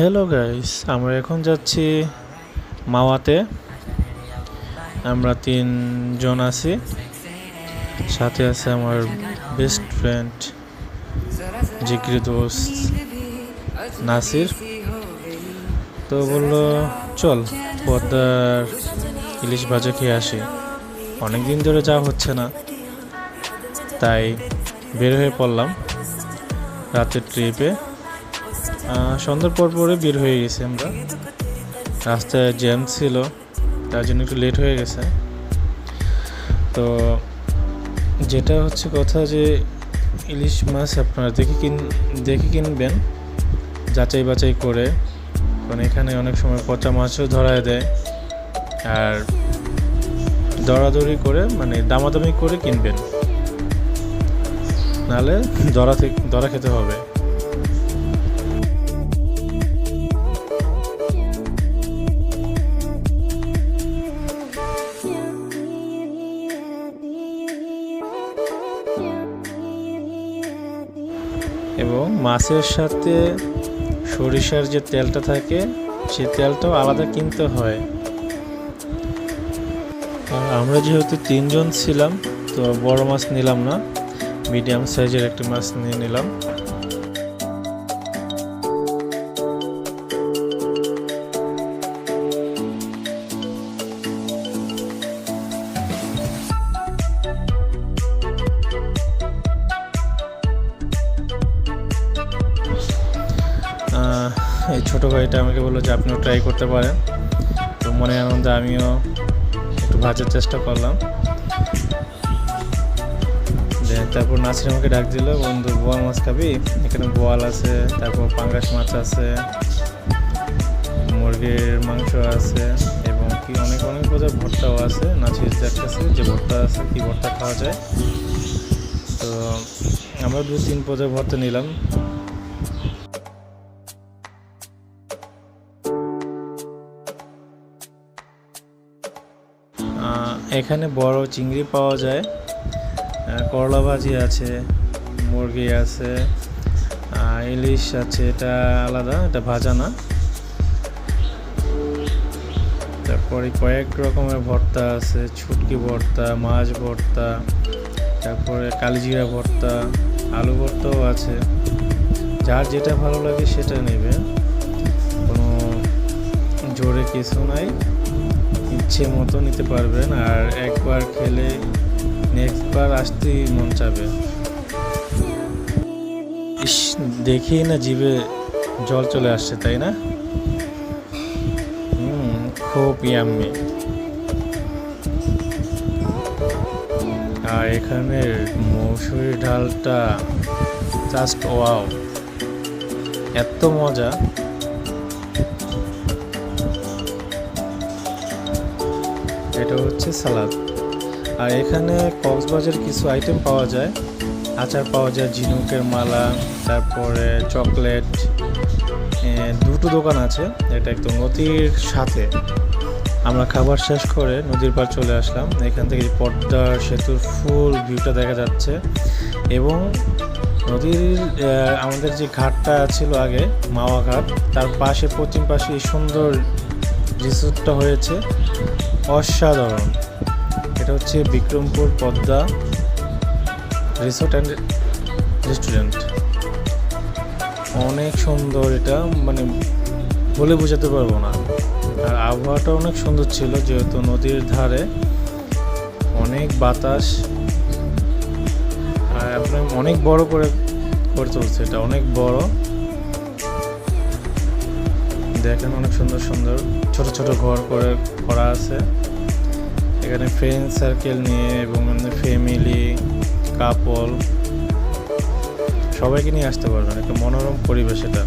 Hello guys আমরা এখন যাচ্ছি মাওয়াতে। আমরা তিনজন আছি। সাথে আছে আমার বেস্ট ফ্রেন্ড জিগ্রি দোস্ত নাসির। তো বলল, চল পদ্মার ইলিশ ভাজা খেয়ে আসি। অনেক দিন ধরে যাওয়া হচ্ছে না। তাই বের হয়ে পড়লাম রাতের ট্রিপে সন্ধ্যার পর পরে বের হয়ে গেছি আমরা। রাস্তায় জ্যাম ছিল, তার জন্য একটু লেট হয়ে গেছে। তো যেটা হচ্ছে কথা যে, ইলিশ মাছ আপনারা দেখে কিন, দেখে কিনবেন, যাচাই বাছাই করে। কারণ এখানে অনেক সময় পচা মাছও ধরায় দেয়। আর দরাদরি করে মানে দামাদামি করে কিনবেন। নাহলে দরা থেকে দরা খেতে হবে। মাছের সাথে সরিষার যে তেলটা থাকে সে তেলটাও আলাদা কিনতে হয়। আর আমরা যেহেতু তিনজন ছিলাম, তো বড় মাছ নিলাম না, মিডিয়াম সাইজের একটি মাছ নিয়ে নিলাম। এই ছোটো ভাইটা আমাকে বলল যে আপনিও ট্রাই করতে পারেন। তো মনে আনন্দে আমিও একটু ভাজার চেষ্টা করলাম। তারপর নাসির আমাকে ডাক দিল, বন্ধু বোয়াল মাছ খাবি? এখানে বোয়াল আছে, তারপর পাঙ্গাস মাছ আছে, মুরগির মাংস আছে এবং কি অনেক অনেক বোঝার ভর্তাও আছে। নাসির দেখতেছে যে ভর্তা আছে, কি ভর্তা খাওয়া যায়? তো আমরা দু তিন পদের ভর্তা নিলাম। এখানে বড় চিংড়ি পাওয়া যায়। করলা ভাজি আছে, মুরগি আছে ইলিশ আছে, এটা আলাদা, এটা ভাজা না। তারপরে কয়েক রকমের ভর্তা আছে, ছুটকি ভর্তা, মাছ ভর্তা, তারপরে কালিজিরা ভর্তা, আলু ভর্তাও আছে। যার যেটা ভালো লাগে সেটা নেবে। কোনো জোরে কিছু নাই। ইচ্ছে মতো নিতে পারবেন আর একবার খেলে নেক্সট বার আসতেই মন চাবে। ইস, দেখেই না জিভে জল চলে আসছে, তাই না? হুম, খুব ইয়াম্মি। আর এখানের মৌসুরি ডালটা জাস্ট ওয়াও। এত মজা। এটা হচ্ছে সালাদ। আর এখানে কক্সবাজার কিছু আইটেম পাওয়া যায়। আচার পাওয়া যায়, ঝিনুকের মালা, তারপরে চকলেট দুটো দোকান আছে, এটা একদম নদীর সাথে। আমরা খাবার শেষ করে নদীর পার চলে আসলাম। এখান থেকে পদ্মা সেতুর ফুল ভিউটা দেখা যাচ্ছে। এবং নদীর আমাদের যে ঘাটটা ছিল আগে, মাওয়া ঘাট, তার পাশে, পশ্চিম পাশে সুন্দর রিসোর্টটা হয়েছে। অসাধারণ। এটা হচ্ছে Bikrampur Padma resort and restaurant. অনেক সুন্দর এটা মানে বলে বোঝাতে পারব না। আর আবহাওয়াটা অনেক সুন্দর ছিল, যেহেতু নদীর ধারে অনেক বাতাস। আর অনেক বড় করে করে চলছে এটা, অনেক বড়। দেখেন অনেক সুন্দর সুন্দর ছোট ছোট ঘর করে করা আছে। এখানে ফ্রেন্ড সার্কেল নিয়ে এবং ফ্যামিলি কাপল সবাইকে নিয়ে আসতে পারবেন, একটা মনোরম পরিবেশ এটা।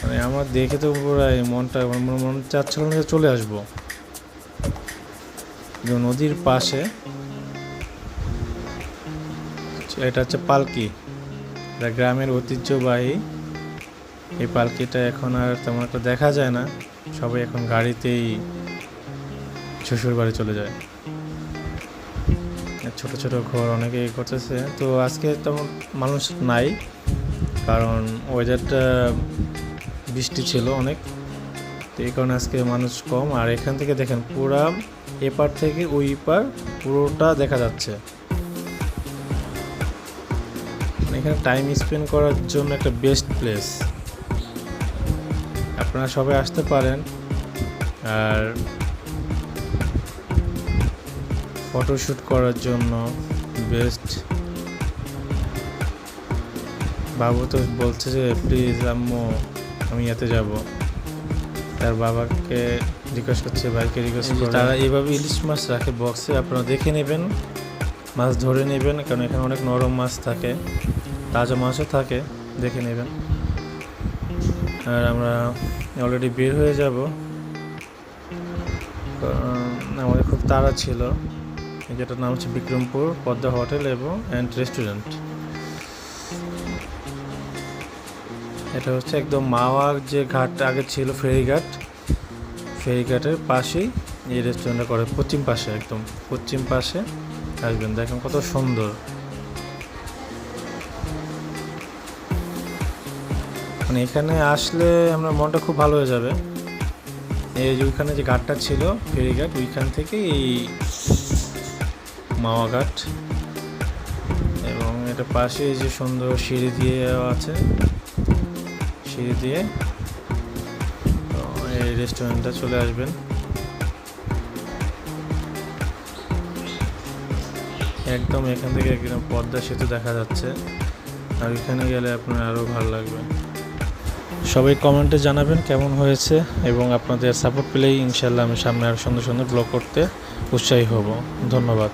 মানে আমার দেখে তো পুরো এই মনটা মনে, মন চাচ্ছিল না চলে আসব। নদীর পাশে এটা হচ্ছে পালকি, এটা গ্রামের ঐতিহ্যবাহী এই পালকিটা এখন আর তেমন একটা দেখা যায় না। সবাই এখন গাড়িতেই শ্বশুর বাড়ি চলে যায়। ছোট ছোট ঘর অনেকে করতেছে। তো আজকে তেমন মানুষ নাই, কারণ ওয়েদারটা বৃষ্টি ছিল অনেক। তো এই কারণে আজকে মানুষ কম। আর এখান থেকে দেখেন, পুরা এপার থেকে ওই পার পুরোটা দেখা যাচ্ছে। এখানে টাইম স্পেন্ড করার জন্য একটা বেস্ট প্লেস আপনারা সবাই আসতে পারেন। আর ফটোশ্যুট করার জন্য বেস্ট বাবু তো বলছে যে প্লিজ আম্মু আমি এতে যাব। তার বাবাকে রিকোয়েস্ট করছে ভাইকে রিকোয়েস্ট করছে তারা এইভাবে ইলিশ মাছ রাখে বক্সে আপনারা দেখে নেবেন মাছ ধরে নেবেন কারণ এখানে অনেক নরম মাছ থাকে তাজা মাছও থাকে দেখে নেবেন। আর আমরা অলরেডি বের হয়ে যাব। আমাদের খুব তাড়া ছিল। যেটার নাম হচ্ছে বিক্রমপুর, পদ্মা হোটেল এবং অ্যান্ড রেস্টুরেন্ট এটা হচ্ছে একদম মাওয়ার যে ঘাট আগে ছিল ফেরিঘাট ফেরিঘাটের পাশেই এই রেস্টুরেন্টটা করে, পশ্চিম পাশে একদম, পশ্চিম পাশে। আসবেন, দেখেন কত সুন্দর। মানে এখানে আসলে আমরা মনটা খুব ভালো হয়ে যাবে। এই যে ওইখানে যে ঘাটটা ছিল ফেরিঘাট ওইখান থেকে এই মাওয়া ঘাট। এবং এটা পাশে যে সুন্দর সিঁড়ি দিয়ে আছে। সিঁড়ি দিয়ে এই রেস্টুরেন্টটা চলে আসবেন। একদম এখান থেকে একদম পদ্মা সেতু দেখা যাচ্ছে। আর এখানে গেলে আপনার আরও ভালো লাগবে। সবাই কমেন্টে জানাবেন কেমন হয়েছে এবং আপনাদের সাপোর্ট পেলেই ইনশাল্লাহ আমি সামনে আরও সুন্দর সুন্দর ব্লগ করতে উৎসাহী হব। ধন্যবাদ।